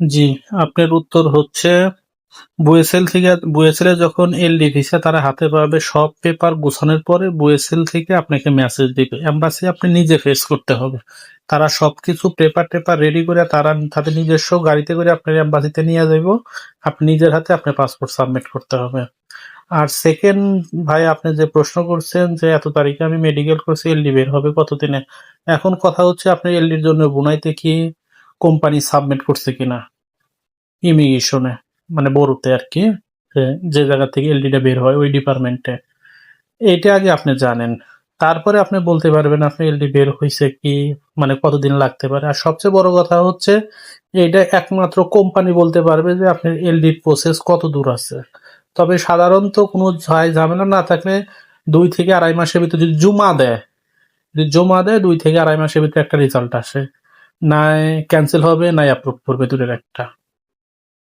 জি, আপনার উত্তর হচ্ছে বুয়েসেল থেকে বুয়েসেলে যখন এলডি ভিসা তারা হাতে পাবে সব পেপার গোছানোর পরে বুয়েসেল থেকে আপনাকে মেসেজ দিবে। এম্বাসি আপনি নিজে ফেস করতে হবে। তারা সবকিছু পেপার টেপার রেডি করে তারা তাদের নিজস্ব গাড়িতে করে আপনার এম্বাসিতে নিয়ে যাইব। আপনি নিজের হাতে আপনার পাসপোর্ট সাবমিট করতে হবে। আর সেকেন্ড ভাই আপনি যে প্রশ্ন করছেন যে এত তারিখে আমি মেডিকেল করছি এলডি বের হবে কতদিনে? এখন কথা হচ্ছে আপনি এলডির জন্য বুনাইতে কি কোম্পানি সাবমিট করছে কিনা? ইমিগ্রেশনে মানে বড়তে আর কি যে- জায়গা থেকে এলডিটা বের হয়, ওই ডিপার্টমেন্টে এইটা আগে আপনি জানেন। তারপরে আপনি বলতে পারবেন, আপনি এলডি বের হয়েছে কি মানে কতদিন লাগতে পারে। আর সবচেয়ে বড় কথা হচ্ছে এটা একমাত্র কোম্পানি বলতে পারবে যে আপনার এলডির প্রসেস কত দূর আছে। তবে সাধারণত কোনো ঝামেলা না থাকলে দুই থেকে আড়াই মাসের ভিতরে যদি জমা দেয়, যদি জমা দেয়, দুই থেকে আড়াই মাসের ভিতরে একটা রেজাল্ট আসে। নাই ক্যান্সেল হবে নাই অ্যাপ্রুভ করবে দূরের একটা।